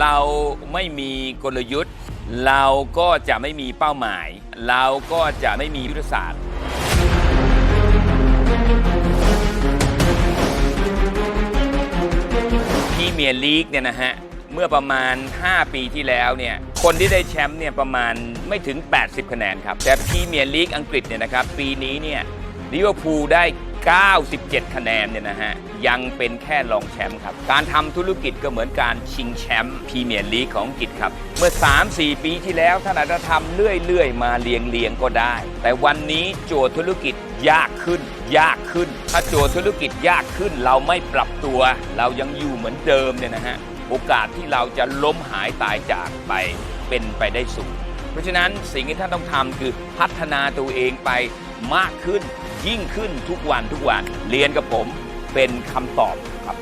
เราไม่มีกลยุทธ์ เราก็จะไม่มีเป้าหมาย เราก็จะไม่มียุทธศาสตร์พรีเมียร์ลีกเนี่ยนะฮะ เมื่อประมาณ 5 ปีที่แล้วเนี่ย คนที่ได้แชมป์เนี่ยประมาณไม่ถึง 80 คะแนนครับ แต่พรีเมียร์ลีกอังกฤษเนี่ยนะครับ ปีนี้เนี่ยลิเวอร์พูลได้ 97 คะแนนเนี่ยนะฮะ ยังเป็นแค่รองแชมป์ครับ การทำธุรกิจก็เหมือนการชิงแชมป์พรีเมียร์ลีกของอังกฤษครับ เมื่อ 3-4 ปีที่แล้วท่านอาจจะทำเรื่อย ๆ มาเรียง ๆ ก็ได้ แต่วันนี้โจทย์ธุรกิจยากขึ้น ยากขึ้น ถ้าโจทย์ธุรกิจยากขึ้น เราไม่ปรับตัว เรายังอยู่เหมือนเดิมเนี่ยนะฮะโอกาสที่เราจะล้มหายตายจากไปเป็นไปได้สูง เพราะฉะนั้นสิ่งที่ท่านต้องทำคือพัฒนาตัวเองไป มากขึ้นยิ่งขึ้นทุกวันทุกวันเรียนกับผมเป็นคำตอบครับ